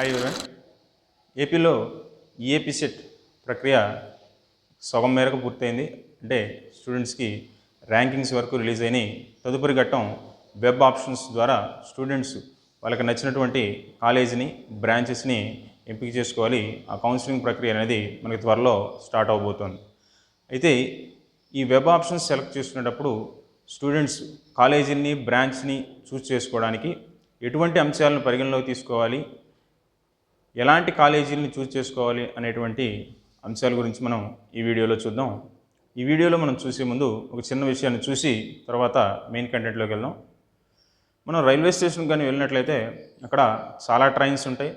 Hi ఏపీలో EAP set ప్రక్రియ సగం మేరకు పూర్తయింది. అంటే స్టూడెంట్స్కి ర్యాంకింగ్స్ వరకు రిలీజ్ అయినాయి. తదుపరి ఘట్టం వెబ్ ఆప్షన్స్ ద్వారా స్టూడెంట్స్ వాళ్ళకి నచ్చినటువంటి కాలేజీని బ్రాంచెస్ని ఎంపిక చేసుకోవాలి. ఆ కౌన్సిలింగ్ ప్రక్రియ అనేది మనకి త్వరలో స్టార్ట్ అవబోతోంది. అయితే ఈ వెబ్ ఆప్షన్స్ సెలెక్ట్ చేసుకునేటప్పుడు స్టూడెంట్స్ కాలేజీని బ్రాంచ్ని చూస్ చేసుకోవడానికి ఎటువంటి అంశాలను పరిగణలోకి తీసుకోవాలి? ఎలాంటి కాలేజీలని చూస్ చేసుకోవాలి అనేటువంటి అంశాల గురించి మనం ఈ వీడియోలో చూద్దాం. ఈ వీడియోలో మనం చూసే ముందు ఒక చిన్న విషయాన్ని చూసి తర్వాత మెయిన్ కంటెంట్లోకి వెళ్దాం. మనం రైల్వే స్టేషన్ కానీ వెళ్ళినట్లయితే అక్కడ చాలా ట్రైన్స్ ఉంటాయి.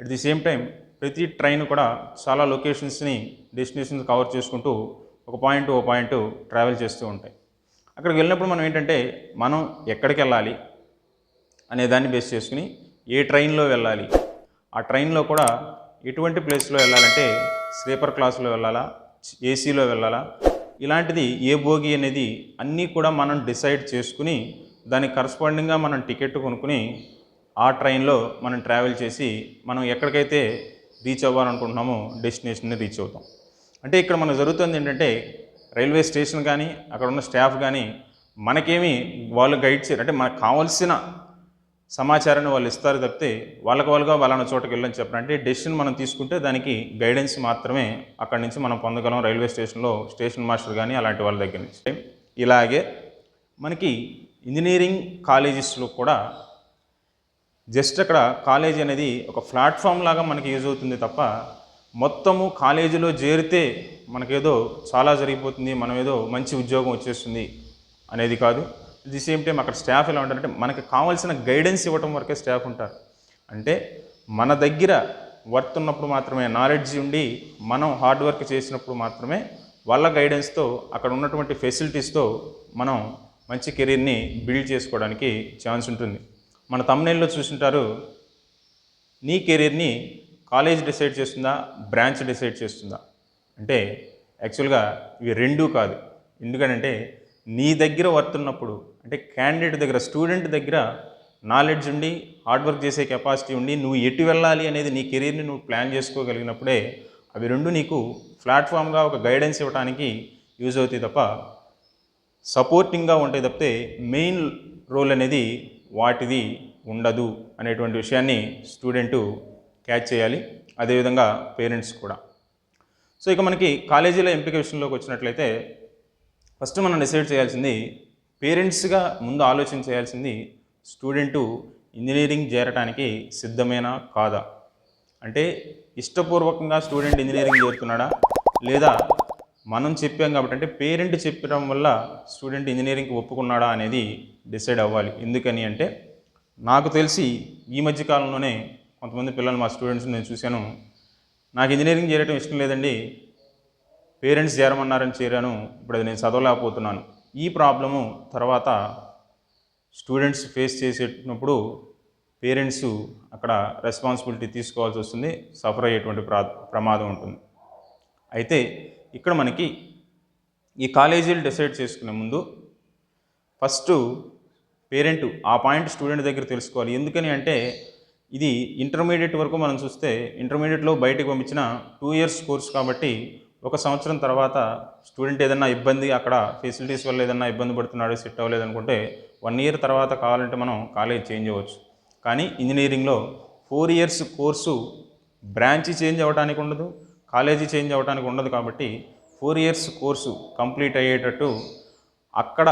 అట్ ది సేమ్ టైం ప్రతి ట్రైన్ కూడా చాలా లొకేషన్స్ని డెస్టినేషన్స్ కవర్ చేసుకుంటూ ఒక పాయింట్ ఓ పాయింట్ ట్రావెల్ చేస్తూ ఉంటాయి. అక్కడికి వెళ్ళినప్పుడు మనం ఏంటంటే మనం ఎక్కడికి వెళ్ళాలి అనే దాన్ని బేస్ చేసుకుని ఏ ట్రైన్లో వెళ్ళాలి ఆ ట్రైన్లో కూడా ఎటువంటి ప్లేస్లో వెళ్ళాలంటే స్లీపర్ క్లాస్లో వెళ్ళాలా ఏసీలో వెళ్ళాలా? ఇలాంటిది ఏ భోగి అనేది అన్నీ కూడా మనం డిసైడ్ చేసుకుని దానికి కరస్పాండింగ్గా మనం టికెట్ కొనుక్కుని ఆ ట్రైన్లో మనం ట్రావెల్ చేసి మనం ఎక్కడికైతే రీచ్ అవ్వాలనుకుంటున్నామో డెస్టినేషన్ని రీచ్ అవుతాం. అంటే ఇక్కడ మనకు జరుగుతుంది ఏంటంటే రైల్వే స్టేషన్ కానీ అక్కడ ఉన్న స్టాఫ్ కానీ మనకేమి వాళ్ళు గైడ్ చేయరు. అంటే మనకు కావాల్సిన సమాచారాన్ని వాళ్ళు ఇస్తారు తప్పితే వాళ్ళకి వాళ్ళుగా వాళ్ళని చోటకి వెళ్ళని చెప్పడం అంటే డెసిషన్ మనం తీసుకుంటే దానికి గైడెన్స్ మాత్రమే అక్కడి నుంచి మనం పొందగలం రైల్వే స్టేషన్లో స్టేషన్ మాస్టర్ కానీ అలాంటి వాళ్ళ దగ్గర నుంచి. ఇలాగే మనకి ఇంజనీరింగ్ కాలేజెస్లో కూడా జస్ట్ అక్కడ కాలేజ్ అనేది ఒక ప్లాట్ఫామ్ లాగా మనకి యూజ్ అవుతుంది తప్ప మొత్తము కాలేజీలో చేరితే మనకేదో చాలా జరిగిపోతుంది మనం ఏదో మంచి ఉద్యోగం వచ్చేస్తుంది అనేది కాదు. ది సేమ్ టైం అక్కడ స్టాఫ్ ఎలా ఉంటారంటే మనకి కావాల్సిన గైడెన్స్ ఇవ్వటం వరకే స్టాఫ్ ఉంటారు. అంటే మన దగ్గర వర్త్ ఉన్నప్పుడు మాత్రమే నాలెడ్జ్ ఉండి మనం హార్డ్ వర్క్ చేసినప్పుడు మాత్రమే వాళ్ళ గైడెన్స్తో అక్కడ ఉన్నటువంటి ఫెసిలిటీస్తో మనం మంచి కెరీర్ని బిల్డ్ చేసుకోవడానికి ఛాన్స్ ఉంటుంది. మన తమ్నేల్లో చూసుంటారు నీ కెరీర్ని కాలేజ్ డిసైడ్ చేస్తుందా బ్రాంచ్ డిసైడ్ చేస్తుందా? అంటే యాక్చువల్గా ఇవి రెండూ కాదు. ఎందుకంటే నీ దగ్గర వర్త్ ఉన్నప్పుడు అంటే క్యాండిడేట్ దగ్గర స్టూడెంట్ దగ్గర నాలెడ్జ్ ఉండి హార్డ్ వర్క్ చేసే కెపాసిటీ ఉండి నువ్వు ఎటు వెళ్ళాలి అనేది నీ కెరీర్ని నువ్వు ప్లాన్ చేసుకోగలిగినప్పుడే అవి రెండు నీకు ప్లాట్ఫామ్గా ఒక గైడెన్స్ ఇవ్వడానికి యూజ్ అవుతాయి తప్ప సపోర్టింగ్గా ఉంటాయి తప్పితే మెయిన్ రోల్ అనేది వాటిది ఉండదు అనేటువంటి విషయాన్ని స్టూడెంటు క్యాచ్ చేయాలి. అదేవిధంగా పేరెంట్స్ కూడా. సో ఇక మనకి కాలేజీల ఎంపిక విషయంలోకి వచ్చినట్లయితే ఫస్ట్ మనం డిసైడ్ చేయాల్సింది పేరెంట్స్గా ముందు ఆలోచన చేయాల్సింది స్టూడెంటు ఇంజనీరింగ్ చేరటానికి సిద్ధమేనా కాదా? అంటే ఇష్టపూర్వకంగా స్టూడెంట్ ఇంజనీరింగ్ చేరుతున్నాడా? లేదా మనం చెప్పాం కాబట్టి అంటే పేరెంట్ చెప్పడం వల్ల స్టూడెంట్ ఇంజనీరింగ్కి ఒప్పుకున్నాడా అనేది డిసైడ్ అవ్వాలి. ఎందుకని అంటే నాకు తెలిసి ఈ మధ్య కాలంలోనే కొంతమంది పిల్లలు మా స్టూడెంట్స్ నేను చూశాను. నాకు ఇంజనీరింగ్ చేయడం ఇష్టం లేదండి. పేరెంట్స్ చేరమన్నారని చేరాను. ఇప్పుడు అది నేను చదవలేకపోతున్నాను. ఈ ప్రాబ్లము తర్వాత స్టూడెంట్స్ ఫేస్ చేసేటప్పుడు పేరెంట్స్ అక్కడ రెస్పాన్సిబిలిటీ తీసుకోవాల్సి వస్తుంది. సఫర్ అయ్యేటువంటి ప్రా ప్రమాదం ఉంటుంది. అయితే ఇక్కడ మనకి ఈ కాలేజీలు డిసైడ్ చేసుకునే ముందు ఫస్ట్ పేరెంట్ ఆ పాయింట్ స్టూడెంట్ దగ్గర తెలుసుకోవాలి. ఎందుకని అంటే ఇది ఇంటర్మీడియట్ వరకు మనం చూస్తే ఇంటర్మీడియట్లో బయటకు పంపించిన టూ ఇయర్స్ కోర్స్ కాబట్టి ఒక సంవత్సరం తర్వాత స్టూడెంట్ ఏదైనా ఇబ్బంది అక్కడ ఫెసిలిటీస్ వల్ల ఏదైనా ఇబ్బంది పడుతున్నాడు సెట్ అవ్వలేదు అనుకుంటే వన్ ఇయర్ తర్వాత కావాలంటే మనం కాలేజ్ చేంజ్ అవ్వచ్చు. కానీ ఇంజనీరింగ్లో four years course branch change అవ్వడానికి ఉండదు కాలేజీ చేంజ్ అవ్వడానికి ఉండదు కాబట్టి ఫోర్ ఇయర్స్ కోర్సు కంప్లీట్ అయ్యేటట్టు అక్కడ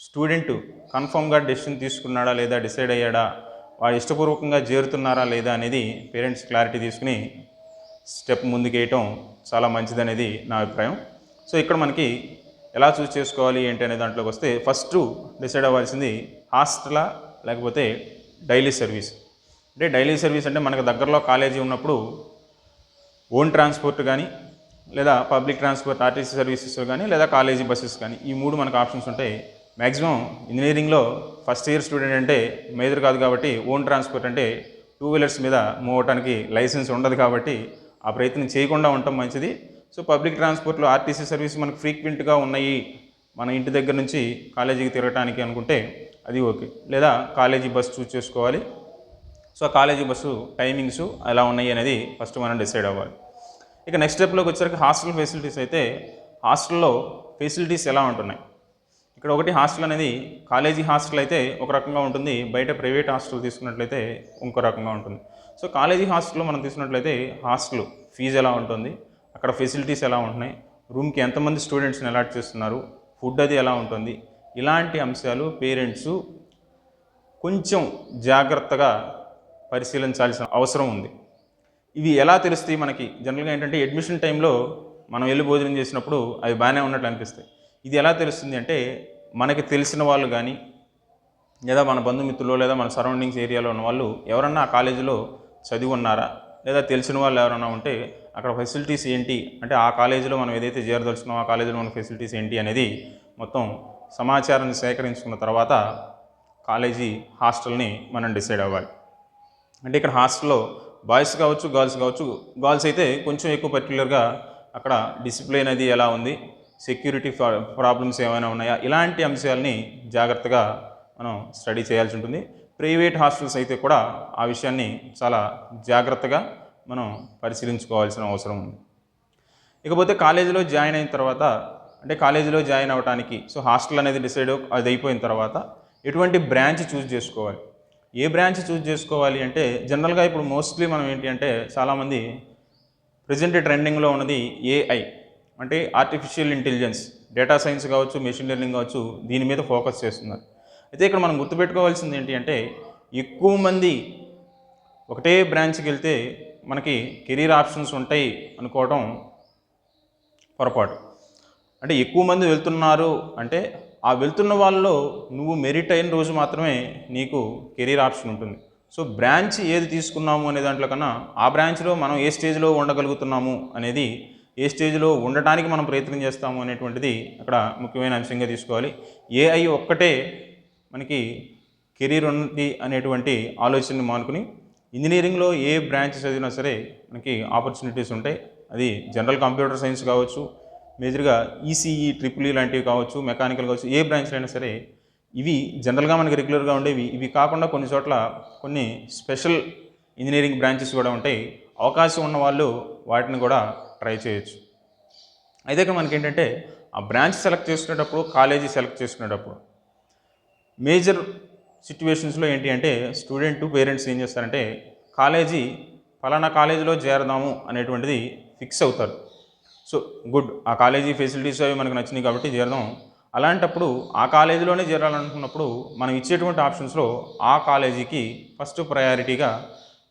స్టూడెంట్ కన్ఫర్మ్గా డెసిషన్ తీసుకున్నాడా లేదా డిసైడ్ అయ్యాడా వాడు ఇష్టపూర్వకంగా చేరుతున్నారా లేదా అనేది పేరెంట్స్ క్లారిటీ తీసుకుని స్టెప్ ముందుకేయటం చాలా మంచిదనేది నా అభిప్రాయం. సో ఇక్కడ మనకి ఎలా చూస్ చేసుకోవాలి ఏంటి అనే దాంట్లోకి వస్తే ఫస్ట్ డిసైడ్ అవ్వాల్సింది హాస్టలా లేకపోతే డైలీ సర్వీస్. అంటే డైలీ సర్వీస్ అంటే మనకు దగ్గరలో కాలేజీ ఉన్నప్పుడు ఓన్ ట్రాన్స్పోర్ట్ కానీ లేదా పబ్లిక్ ట్రాన్స్పోర్ట్ ఆర్టీసీ సర్వీసెస్ కానీ లేదా కాలేజీ బస్సెస్ కానీ ఈ మూడు మనకు ఆప్షన్స్ ఉంటాయి. మ్యాక్సిమం ఇంజనీరింగ్లో ఫస్ట్ ఇయర్ స్టూడెంట్ అంటే మేజర్ కాదు కాబట్టి ఓన్ ట్రాన్స్పోర్ట్ అంటే టూ వీలర్స్ మీద మూవ్ అవడానికి లైసెన్స్ ఉండదు కాబట్టి ఆ ప్రయత్నం చేయకుండా ఉండటం మంచిది. సో పబ్లిక్ ట్రాన్స్పోర్ట్లో ఆర్టీసీ సర్వీస్ మనకు ఫ్రీక్వెంట్గా ఉన్నాయి మన ఇంటి దగ్గర నుంచి కాలేజీకి తిరగటానికి అనుకుంటే అది ఓకే. లేదా కాలేజీ బస్ చూస్ చేసుకోవాలి. సో ఆ కాలేజీ బస్సు టైమింగ్స్ ఎలా ఉన్నాయి అనేది ఫస్ట్ మనం డిసైడ్ అవ్వాలి. ఇక నెక్స్ట్ స్టెప్లోకి వచ్చేసరికి హాస్టల్ ఫెసిలిటీస్ అయితే హాస్టల్లో ఫెసిలిటీస్ ఎలా ఉంటున్నాయి? ఇక్కడ ఒకటి హాస్టల్ అనేది కాలేజీ హాస్టల్ అయితే ఒక రకంగా ఉంటుంది. బయట ప్రైవేట్ హాస్టల్ తీసుకున్నట్లయితే ఇంకో రకంగా ఉంటుంది. సో కాలేజీ హాస్టల్లో మనం తీసుకున్నట్లయితే హాస్టల్ ఫీజు ఎలా ఉంటుంది అక్కడ ఫెసిలిటీస్ ఎలా ఉంటున్నాయి రూమ్కి ఎంతమంది స్టూడెంట్స్ని అలాట్ చేస్తున్నారు ఫుడ్ అది ఎలా ఉంటుంది ఇలాంటి అంశాలు పేరెంట్స్ కొంచెం జాగ్రత్తగా పరిశీలించాల్సిన అవసరం ఉంది. ఇవి ఎలా తెలుస్తాయి మనకి? జనరల్గా ఏంటంటే అడ్మిషన్ టైంలో మనం వెళ్ళి భోజనం చేసినప్పుడు అవి బాగానే ఉన్నట్లు అనిపిస్తాయి. ఇది ఎలా తెలుస్తుంది అంటే మనకి తెలిసిన వాళ్ళు కానీ లేదా మన బంధుమిత్రులు లేదా మన సరౌండింగ్స్ ఏరియాలో ఉన్న వాళ్ళు ఎవరన్నా ఆ కాలేజీలో చదివి ఉన్నారా లేదా తెలిసిన వాళ్ళు ఎవరైనా ఉంటే అక్కడ ఫెసిలిటీస్ ఏంటి? అంటే ఆ కాలేజీలో మనం ఏదైతే చేరదలుచుకున్నామో ఆ కాలేజీలో మన ఫెసిలిటీస్ ఏంటి అనేది మొత్తం సమాచారాన్ని సేకరించుకున్న తర్వాత కాలేజీ హాస్టల్ని మనం డిసైడ్ అవ్వాలి. అంటే ఇక్కడ హాస్టల్లో బాయ్స్ కావచ్చు గర్ల్స్ కావచ్చు గర్ల్స్ అయితే కొంచెం ఎక్కువ పర్టికులర్గా అక్కడ డిసిప్లిన్ అది ఎలా ఉంది సెక్యూరిటీ ప్రాబ్లమ్స్ ఏమైనా ఉన్నాయా? ఇలాంటి అంశాలని జాగ్రత్తగా మనం స్టడీ చేయాల్సి ఉంటుంది. ప్రైవేట్ హాస్టల్స్ అయితే కూడా ఆ విషయాన్ని చాలా జాగ్రత్తగా మనం పరిశీలించుకోవాల్సిన అవసరం ఉంది. ఇకపోతే కాలేజీలో జాయిన్ అయిన తర్వాత అంటే కాలేజీలో జాయిన్ అవ్వడానికి సో హాస్టల్ అనేది డిసైడ్ అది అయిపోయిన తర్వాత ఎటువంటి బ్రాంచ్ చూస్ చేసుకోవాలి. ఏ బ్రాంచ్ చూస్ చేసుకోవాలి అంటే జనరల్గా ఇప్పుడు మోస్ట్లీ మనం ఏంటి అంటే చాలామంది ప్రజెంట్ ట్రెండింగ్లో ఉన్నది ఏఐ అంటే ఆర్టిఫిషియల్ ఇంటెలిజెన్స్ డేటా సైన్స్ కావచ్చు మెషిన్ లెర్నింగ్ కావచ్చు దీని మీద ఫోకస్ చేస్తున్నారు. అయితే ఇక్కడ మనం గుర్తుపెట్టుకోవాల్సింది ఏంటి అంటే ఎక్కువ మంది ఒకటే బ్రాంచ్కి వెళ్తే మనకి కెరీర్ ఆప్షన్స్ ఉంటాయి అనుకోవడం పొరపాటు. అంటే ఎక్కువ మంది వెళ్తున్నారు అంటే ఆ వెళ్తున్న వాళ్ళలో నువ్వు మెరిట్ అయిన రోజు మాత్రమే నీకు కెరీర్ ఆప్షన్ ఉంటుంది. సో బ్రాంచ్ ఏది తీసుకున్నాము అనే దాంట్లో కన్నా ఆ బ్రాంచ్లో మనం ఏ స్టేజ్లో ఉండగలుగుతున్నాము అనేది ఏ స్టేజ్లో ఉండటానికి మనం ప్రయత్నం చేస్తాము అనేటువంటిది అక్కడ ముఖ్యమైన అంశంగా తీసుకోవాలి. ఏఐ ఒక్కటే మనకి కెరీర్ ఉంది అనేటువంటి ఆలోచనని మానుకుని ఇంజనీరింగ్లో ఏ బ్రాంచ్ చదివినా సరే మనకి ఆపర్చునిటీస్ ఉంటాయి. అది జనరల్ కంప్యూటర్ సైన్స్ కావచ్చు మేజర్గా ఈసీఈ ట్రిపుల్ ఈ లాంటివి కావచ్చు మెకానికల్ కావచ్చు ఏ బ్రాంచ్లో అయినా సరే ఇవి జనరల్గా మనకి రెగ్యులర్గా ఉండేవి. ఇవి కాకుండా కొన్ని చోట్ల కొన్ని స్పెషల్ ఇంజనీరింగ్ బ్రాంచెస్ కూడా ఉంటాయి. అవకాశం ఉన్న వాళ్ళు వాటిని కూడా ట్రై చేయొచ్చు. అయితే ఇక్కడ మనకి ఏంటంటే ఆ బ్రాంచ్ సెలెక్ట్ చేసుకునేటప్పుడు కాలేజీ సెలెక్ట్ చేసుకునేటప్పుడు మేజర్ సిచ్యువేషన్స్లో ఏంటి అంటే స్టూడెంట్ పేరెంట్స్ ఏం చేస్తారంటే కాలేజీ ఫలానా కాలేజీలో చేరదాము అనేటువంటిది ఫిక్స్ అవుతారు. సో గుడ్ ఆ కాలేజీ ఫెసిలిటీస్ అవి మనకు నచ్చినాయి కాబట్టి చేరదాం. అలాంటప్పుడు ఆ కాలేజీలోనే చేరాలనుకున్నప్పుడు మనం ఇచ్చేటువంటి ఆప్షన్స్లో ఆ కాలేజీకి ఫస్ట్ ప్రయారిటీగా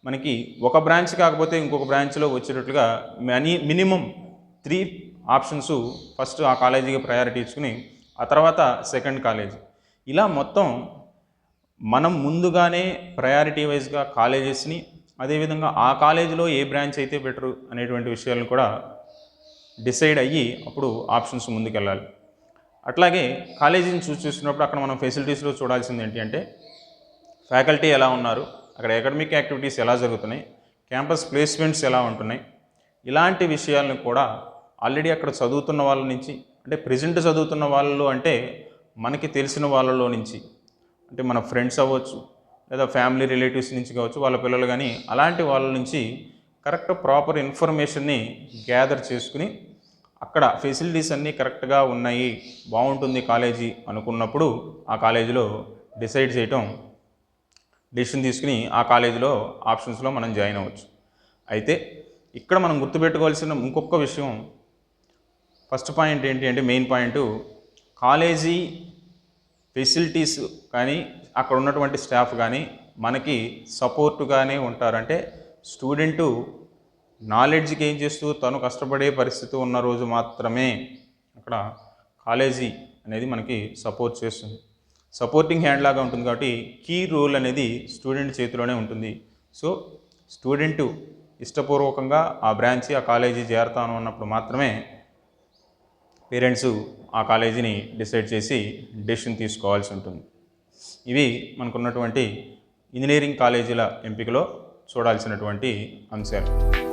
మనకి ఒక బ్రాంచ్ కాకపోతే ఇంకొక బ్రాంచ్లో వచ్చేటట్లుగా మనీ మినిమం త్రీ ఆప్షన్స్ ఫస్ట్ ఆ కాలేజీకి ప్రయారిటీ ఇచ్చుకుని ఆ తర్వాత సెకండ్ కాలేజ్. ఇలా మొత్తం మనం ముందుగానే ప్రయారిటీ వైజ్గా కాలేజెస్ని అదేవిధంగా ఆ కాలేజీలో ఏ బ్రాంచ్ అయితే బెటరు అనేటువంటి విషయాలను కూడా డిసైడ్ అయ్యి అప్పుడు ఆప్షన్స్ ముందుకెళ్ళాలి. అట్లాగే కాలేజీని చూస్ చేస్తున్నప్పుడు అక్కడ మనం ఫెసిలిటీస్లో చూడాల్సింది ఏంటి అంటే ఫ్యాకల్టీ ఎలా ఉన్నారు అక్కడ అకాడమిక్ యాక్టివిటీస్ ఎలా జరుగుతున్నాయి క్యాంపస్ ప్లేస్మెంట్స్ ఎలా ఉంటున్నాయి ఇలాంటి విషయాలను కూడా ఆల్రెడీ అక్కడ చదువుతున్న వాళ్ళ నుంచి అంటే ప్రజెంట్ చదువుతున్న వాళ్ళు అంటే మనకి తెలిసిన వాళ్ళలో నుంచి అంటే మన ఫ్రెండ్స్ అవ్వచ్చు లేదా ఫ్యామిలీ రిలేటివ్స్ నుంచి కావచ్చు వాళ్ళ పిల్లలు కానీ అలాంటి వాళ్ళ నుంచి కరెక్ట్ ప్రాపర్ ఇన్ఫర్మేషన్ని గ్యాదర్ చేసుకుని అక్కడ ఫెసిలిటీస్ అన్నీ కరెక్ట్గా ఉన్నాయి బాగుంటుంది కాలేజీ అనుకున్నప్పుడు ఆ కాలేజీలో డిసైడ్ చేయటం డెసిషన్ తీసుకుని ఆ కాలేజీలో ఆప్షన్స్లో మనం జాయిన్ అవ్వచ్చు. అయితే ఇక్కడ మనం గుర్తుపెట్టుకోవాల్సిన ఇంకొక విషయం ఫస్ట్ పాయింట్ ఏంటి అంటే మెయిన్ పాయింట్ కాలేజీ ఫెసిలిటీస్ కానీ అక్కడ ఉన్నటువంటి స్టాఫ్ కానీ మనకి సపోర్టుగానే ఉంటారంటే స్టూడెంటు నాలెడ్జ్ గెయిన్ చేస్తూ తను కష్టపడే పరిస్థితి ఉన్న రోజు మాత్రమే అక్కడ కాలేజీ అనేది మనకి సపోర్ట్ చేస్తుంది. సపోర్టింగ్ హ్యాండ్ లాగా ఉంటుంది కాబట్టి కీ రోల్ అనేది స్టూడెంట్ చేతిలోనే ఉంటుంది. సో స్టూడెంటు ఇష్టపూర్వకంగా ఆ బ్రాంచి ఆ కాలేజీ చేరతాను అన్నప్పుడు మాత్రమే పేరెంట్స్ ఆ కాలేజీని డిసైడ్ చేసి డెసిషన్ తీసుకోవాల్సి ఉంటుంది. ఇవి మనకున్నటువంటి ఇంజనీరింగ్ కాలేజీల ఎంపికలో చూడాల్సినటువంటి అంశాలు.